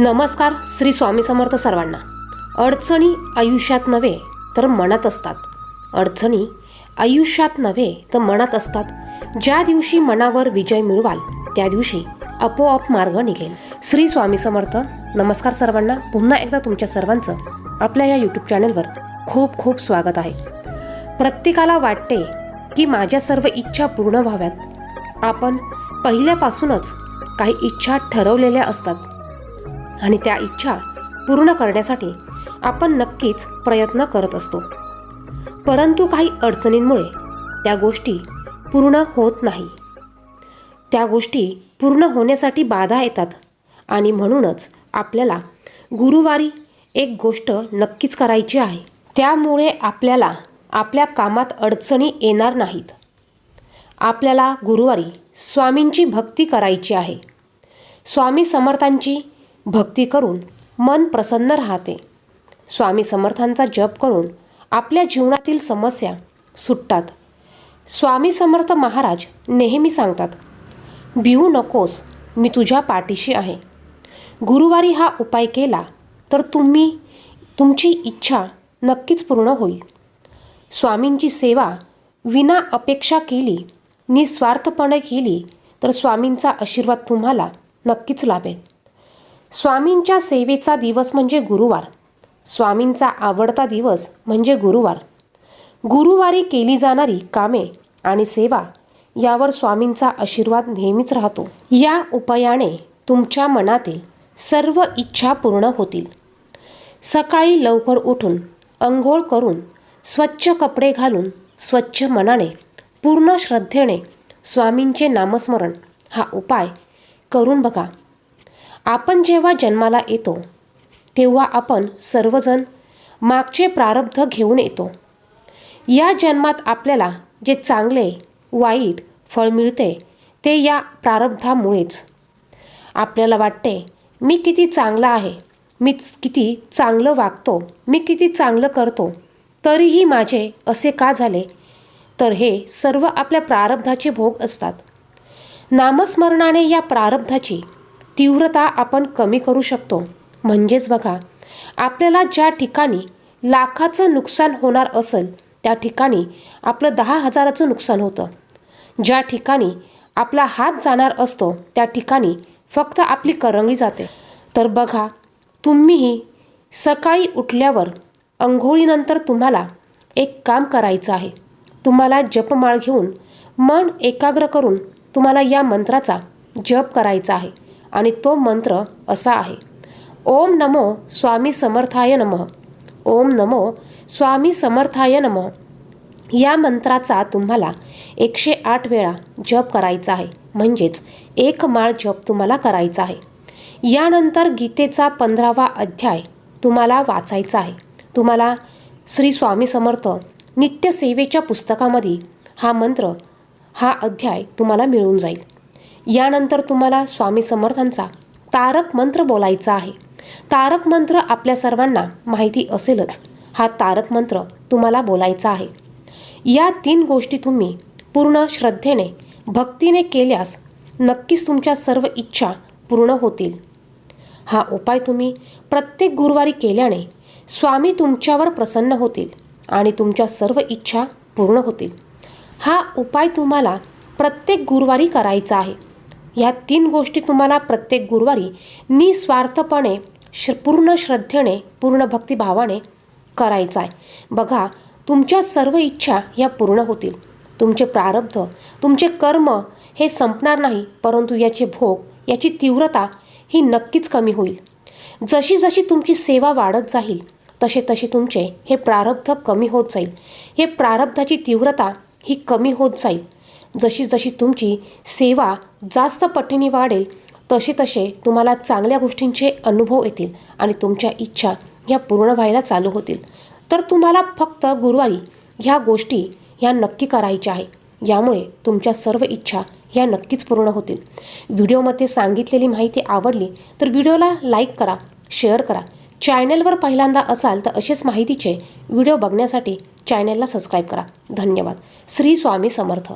नमस्कार श्री स्वामी समर्थ सर्वांना. अडचणी आयुष्यात नव्हे तर मनात असतात. अडचणी आयुष्यात नव्हे तर मनात असतात. ज्या दिवशी मनावर विजय मिळवाल त्या दिवशी आपोआप मार्ग निघेल. श्री स्वामी समर्थ नमस्कार सर्वांना. पुन्हा एकदा तुमच्या सर्वांचं आपल्या या यूट्यूब चॅनलवर खूप खूप स्वागत आहे. प्रत्येकाला वाटते की माझ्या सर्व इच्छा पूर्ण व्हाव्यात. आपण पहिल्यापासूनच काही इच्छा ठरवलेल्या असतात. आणि त्या इच्छा पूर्ण करण्यासाठी आपण नक्कीच प्रयत्न करत असतो. परंतु काही अडचणींमुळे त्या गोष्टी पूर्ण होत नाही. त्या गोष्टी पूर्ण होण्यासाठी बाधा येतात आणि म्हणूनच आपल्याला गुरुवारी एक गोष्ट नक्कीच करायची आहे. त्यामुळे आपल्याला आपल्या कामात अडचणी येणार नाहीत. आपल्याला गुरुवारी स्वामींची भक्ती करायची आहे. स्वामी समर्थांची भक्ती करून मन प्रसन्न राहते. स्वामी समर्थांचा जप करून आपल्या जीवनातील समस्या सुटतात. स्वामी समर्थ महाराज नेहमी सांगतात भिवू नकोस मी तुझ्या पाठीशी आहे. गुरुवारी हा उपाय केला तर तुम्ही तुमची इच्छा नक्कीच पूर्ण होईल. स्वामींची सेवा विना अपेक्षा केली निस्वार्थपणे केली तर स्वामींचा आशीर्वाद तुम्हाला नक्कीच लाभेल. स्वामींच्या सेवेचा दिवस म्हणजे गुरुवार. स्वामींचा आवडता दिवस म्हणजे गुरुवार. गुरुवारी केली जाणारी कामे आणि सेवा यावर स्वामींचा आशीर्वाद नेहमीच राहतो. या उपायाने तुमच्या मनातील सर्व इच्छा पूर्ण होतील. सकाळी लवकर उठून अंघोळ करून स्वच्छ कपडे घालून स्वच्छ मनाने पूर्ण श्रद्धेने स्वामींचे नामस्मरण हा उपाय करून बघा. आपण जेव्हा जन्माला येतो तेव्हा आपण सर्वजण मागचे प्रारब्ध घेऊन येतो. या जन्मात आपल्याला जे चांगले वाईट फळ मिळते ते या प्रारब्धामुळेच. आपल्याला वाटते मी किती चांगला आहे मी किती चांगलं वागतो मी किती चांगलं करतो तरीही माझे असे का झाले? तर हे सर्व आपल्या प्रारब्धाचे भोग असतात. नामस्मरणाने या प्रारब्धाची तीव्रता आपण कमी करू शकतो. म्हणजेच बघा आपल्याला ज्या ठिकाणी लाखाचं नुकसान होणार असेल त्या ठिकाणी आपलं दहा हजाराचं नुकसान होतं. ज्या ठिकाणी आपला हात जाणार असतो त्या ठिकाणी फक्त आपली करंगळी जाते. तर बघा तुम्हीही सकाळी उठल्यावर अंघोळीनंतर तुम्हाला एक काम करायचं आहे. तुम्हाला जपमाळ घेऊन मन एकाग्र करून तुम्हाला या मंत्राचा जप करायचा आहे. आणि तो मंत्र असा आहे. ओम नमो स्वामी समर्थाय नमः. ओम नमो स्वामी समर्थाय नमः. या मंत्राचा तुम्हाला एकशे आठ वेळा जप करायचा आहे. म्हणजेच एक माळ जप तुम्हाला करायचा आहे. यानंतर गीतेचा पंधरावा अध्याय तुम्हाला वाचायचा आहे. तुम्हाला श्री स्वामी समर्थ नित्यसेवेच्या पुस्तकामध्ये हा मंत्र हा अध्याय तुम्हाला मिळून जाईल. यानंतर तुम्हाला स्वामी समर्थांचा तारक मंत्र बोलायचा आहे. तारक मंत्र आपल्या सर्वांना माहिती असेलच. हा तारक मंत्र तुम्हाला बोलायचा आहे. या तीन गोष्टी तुम्ही पूर्ण श्रद्धेने भक्तीने केल्यास नक्कीच तुमच्या सर्व इच्छा पूर्ण होतील. हा उपाय तुम्ही प्रत्येक गुरुवारी केल्याने स्वामी तुमच्यावर प्रसन्न होतील आणि तुमच्या सर्व इच्छा पूर्ण होतील. हा उपाय तुम्हाला प्रत्येक गुरुवारी करायचा आहे. ह्या तीन गोष्टी तुम्हाला प्रत्येक गुरुवारी निस्वार्थपणे श पूर्ण श्रद्धेने पूर्ण भक्तिभावाने करायचं आहे. बघा तुमच्या सर्व इच्छा ह्या पूर्ण होतील. तुमचे प्रारब्ध तुमचे कर्म हे संपणार नाही परंतु याचे भोग याची तीव्रता ही नक्कीच कमी होईल. जशी जशी तुमची सेवा वाढत जाईल तसे तसे तुमचे हे प्रारब्ध कमी होत जाईल. हे प्रारब्धाची तीव्रता ही कमी होत जाईल. जशी जशी तुमची सेवा जास्त पटीने वाढेल तसे तसे तुम्हाला चांगल्या गोष्टींचे अनुभव येतील आणि तुमच्या इच्छा ह्या पूर्ण व्हायला चालू होतील. तर तुम्हाला फक्त गुरुवारी ह्या गोष्टी ह्या नक्की करायच्या आहे यामुळे तुमच्या सर्व इच्छा ह्या नक्कीच पूर्ण होतील. व्हिडिओमध्ये सांगितलेली माहिती आवडली तर व्हिडिओला लाईक करा शेअर करा. चॅनलवर पहिल्यांदा असाल तर असेच माहितीचे व्हिडिओ बघण्यासाठी चॅनलला सबस्क्राईब करा. धन्यवाद. श्री स्वामी समर्थ.